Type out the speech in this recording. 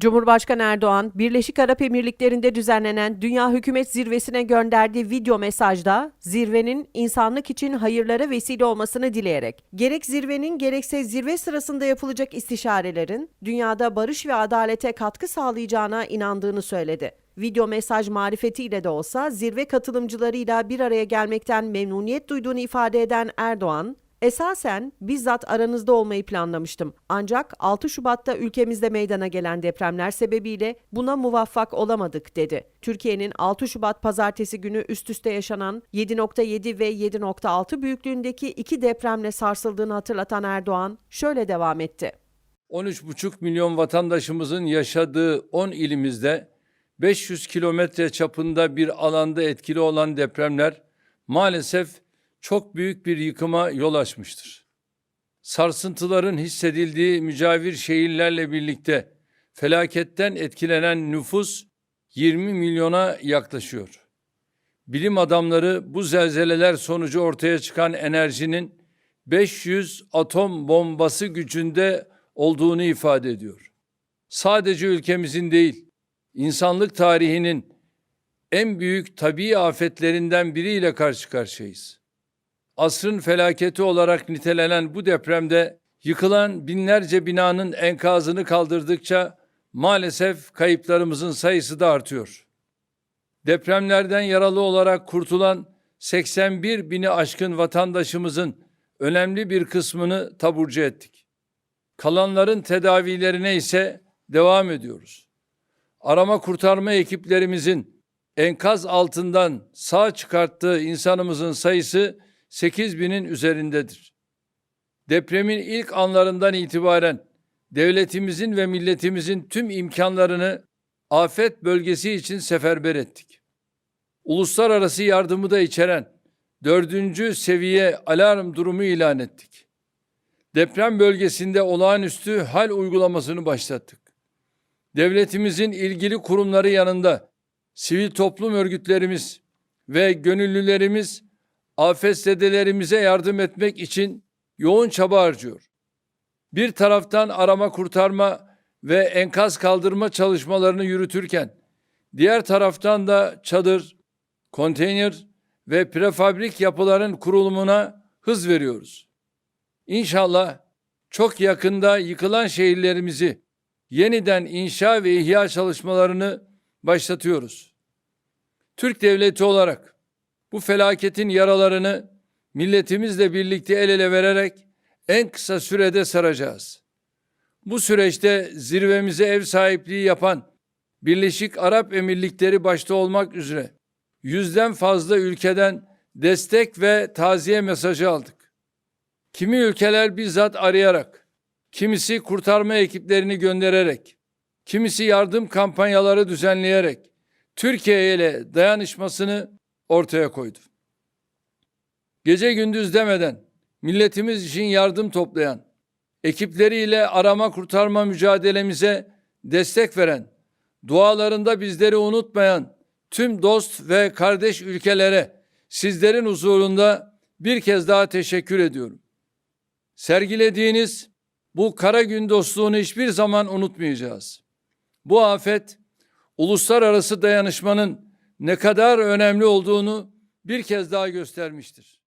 Cumhurbaşkanı Erdoğan, Birleşik Arap Emirlikleri'nde düzenlenen Dünya Hükümet Zirvesi'ne gönderdiği video mesajda zirvenin insanlık için hayırlara vesile olmasını dileyerek, gerek zirvenin gerekse zirve sırasında yapılacak istişarelerin dünyada barış ve adalete katkı sağlayacağına inandığını söyledi. Video mesaj marifetiyle de olsa zirve katılımcılarıyla bir araya gelmekten memnuniyet duyduğunu ifade eden Erdoğan, Esasen bizzat aranızda olmayı planlamıştım. Ancak 6 Şubat'ta ülkemizde meydana gelen depremler sebebiyle buna muvaffak olamadık dedi. Türkiye'nin 6 Şubat pazartesi günü üst üste yaşanan 7.7 ve 7.6 büyüklüğündeki iki depremle sarsıldığını hatırlatan Erdoğan şöyle devam etti. 13,5 milyon vatandaşımızın yaşadığı 10 ilimizde 500 kilometre çapında bir alanda etkili olan depremler maalesef çok büyük bir yıkıma yol açmıştır. Sarsıntıların hissedildiği mücavir şehirlerle birlikte felaketten etkilenen nüfus 20 milyona yaklaşıyor. Bilim adamları bu zelzeleler sonucu ortaya çıkan enerjinin 500 atom bombası gücünde olduğunu ifade ediyor. Sadece ülkemizin değil, insanlık tarihinin en büyük tabii afetlerinden biriyle karşı karşıyayız. Asrın felaketi olarak nitelenen bu depremde yıkılan binlerce binanın enkazını kaldırdıkça maalesef kayıplarımızın sayısı da artıyor. Depremlerden yaralı olarak kurtulan 81 bini aşkın vatandaşımızın önemli bir kısmını taburcu ettik. Kalanların tedavilerine ise devam ediyoruz. Arama kurtarma ekiplerimizin enkaz altından sağ çıkarttığı insanımızın sayısı 8 binin üzerindedir. Depremin ilk anlarından itibaren devletimizin ve milletimizin tüm imkanlarını afet bölgesi için seferber ettik. Uluslararası yardımı da içeren dördüncü seviye alarm durumu ilan ettik. Deprem bölgesinde olağanüstü hal uygulamasını başlattık. Devletimizin ilgili kurumları yanında sivil toplum örgütlerimiz ve gönüllülerimiz afetzedelerimize yardım etmek için yoğun çaba harcıyor. Bir taraftan arama kurtarma ve enkaz kaldırma çalışmalarını yürütürken diğer taraftan da çadır, konteyner ve prefabrik yapıların kurulumuna hız veriyoruz. İnşallah çok yakında yıkılan şehirlerimizi yeniden inşa ve ihya çalışmalarını başlatıyoruz. Türk devleti olarak bu felaketin yaralarını milletimizle birlikte el ele vererek en kısa sürede saracağız. Bu süreçte zirvemize ev sahipliği yapan Birleşik Arap Emirlikleri başta olmak üzere yüzden fazla ülkeden destek ve taziye mesajı aldık. Kimi ülkeler bizzat arayarak, kimisi kurtarma ekiplerini göndererek, kimisi yardım kampanyaları düzenleyerek Türkiye ile dayanışmasını ortaya koydu. Gece gündüz demeden milletimiz için yardım toplayan, ekipleriyle arama kurtarma mücadelemize destek veren, dualarında bizleri unutmayan tüm dost ve kardeş ülkelere sizlerin huzurunda bir kez daha teşekkür ediyorum. Sergilediğiniz bu kara gün dostluğunu hiçbir zaman unutmayacağız. Bu afet uluslararası dayanışmanın ne kadar önemli olduğunu bir kez daha göstermiştir.